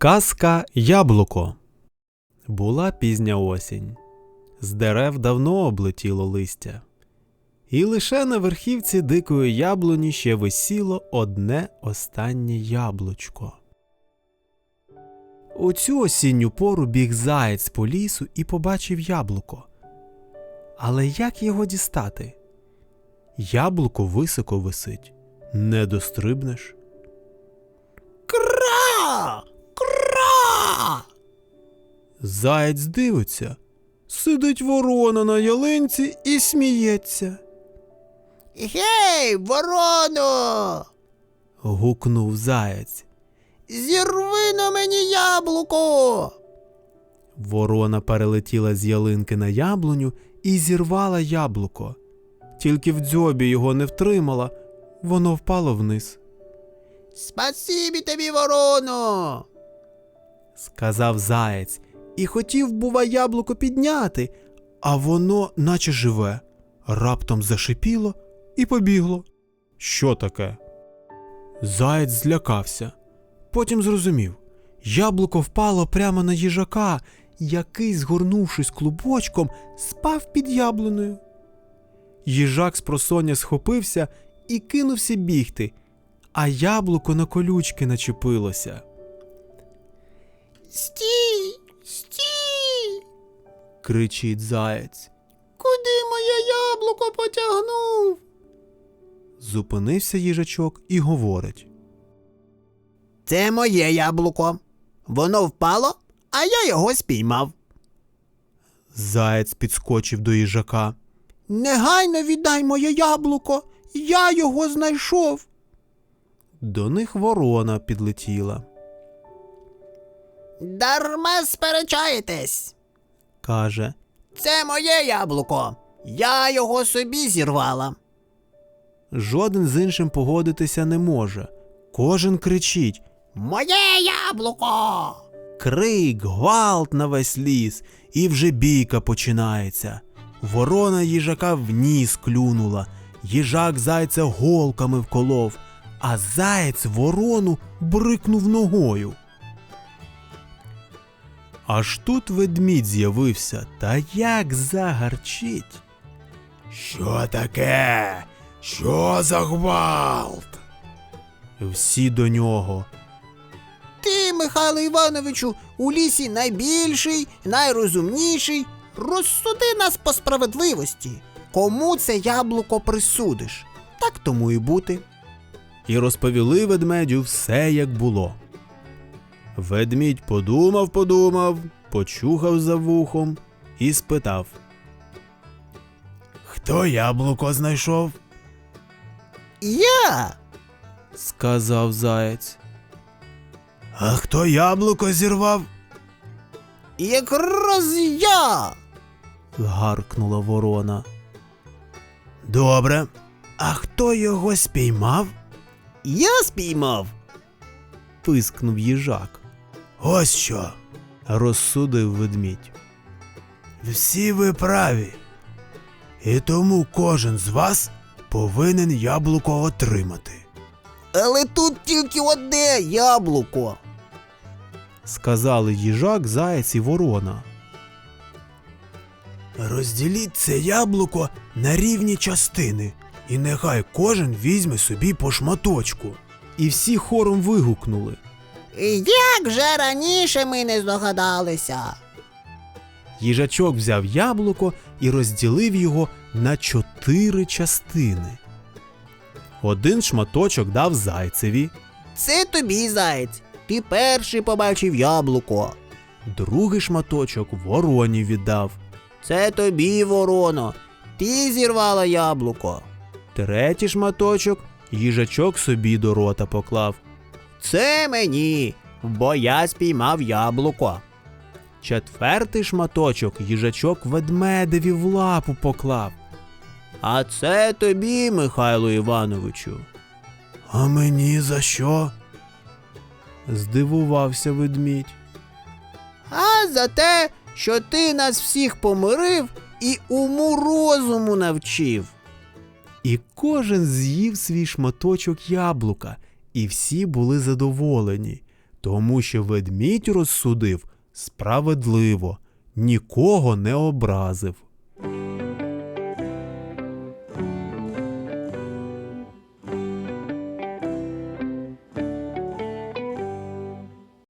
Казка Яблуко. Була пізня осінь. З дерев давно облетіло листя. І лише на верхівці дикої яблуні ще висіло одне останнє яблучко. У цю осінню пору біг заєць по лісу і побачив яблуко. Але як його дістати? Яблуко високо висить, не дострибнеш. Заєць дивиться. Сидить ворона на ялинці і сміється. Гей, вороно! Гукнув заєць. Зірви на мені яблуко! Ворона перелетіла з ялинки на яблуню і зірвала яблуко. Тільки в дзьобі його не втримала, воно впало вниз. Спасибі тобі, вороно! Сказав заєць, і хотів, бува, яблуко підняти, а воно, наче живе, раптом зашипіло і побігло. Що таке? Заєць злякався. Потім зрозумів яблуко впало прямо на їжака, який, згорнувшись клубочком, спав під яблуною. Їжак з просоння схопився і кинувся бігти, а яблуко на колючки начепилося. Стій! Стій! кричить заєць. Куди моє яблуко потягнув? Зупинився їжачок і говорить. Це моє яблуко. Воно впало, а я його спіймав. Заєць підскочив до їжака. Негайно віддай моє яблуко. Я його знайшов. До них ворона підлетіла. Дарма сперечаєтесь. Каже, Це моє яблуко. Я його собі зірвала. жоден з іншим погодитися не може. Кожен кричить. Моє яблуко. Крик, гвалт на весь ліс, і вже бійка починається. Ворона їжака в ніс клюнула, їжак зайця голками вколов, а заєць ворону брикнув ногою. Аж тут ведмідь з'явився, та як загарчить. Що таке? Що за гвалт? Всі до нього. Ти, Михайло Івановичу, у лісі найбільший, найрозумніший. Розсуди нас по справедливості. Кому це яблуко присудиш? Так тому і бути. і розповіли ведмедю все, як було. Ведмідь подумав, подумав, почухав за вухом і спитав. Хто яблуко знайшов? Я. сказав заєць. А хто яблуко зірвав? Якраз я. гаркнула ворона. Добре. А хто його спіймав? Я спіймав. пискнув їжак. Ось що. розсудив ведмідь. Всі ви праві. І тому кожен з вас повинен яблуко отримати, Але тут тільки одне яблуко. сказали їжак, заєць і ворона. Розділіть це яблуко на рівні частини, і нехай кожен візьме собі по шматочку. І всі хором вигукнули. Як же раніше ми не здогадалися? Їжачок взяв яблуко і розділив його на чотири частини. Один шматочок дав зайцеві, Це тобі, заєць. Ти перший побачив яблуко. другий шматочок вороні віддав, Це тобі, вороно. Ти зірвала яблуко. третій шматочок їжачок собі до рота поклав, Це мені, бо я спіймав яблуко. четвертий шматочок їжачок ведмедеві в лапу поклав. А це тобі, Михайло Івановичу. А мені за що? здивувався ведмідь. А за те, що ти нас всіх помирив і уму розуму навчив. І кожен з'їв свій шматочок яблука, і всі були задоволені. Тому що ведмідь розсудив справедливо, нікого не образив.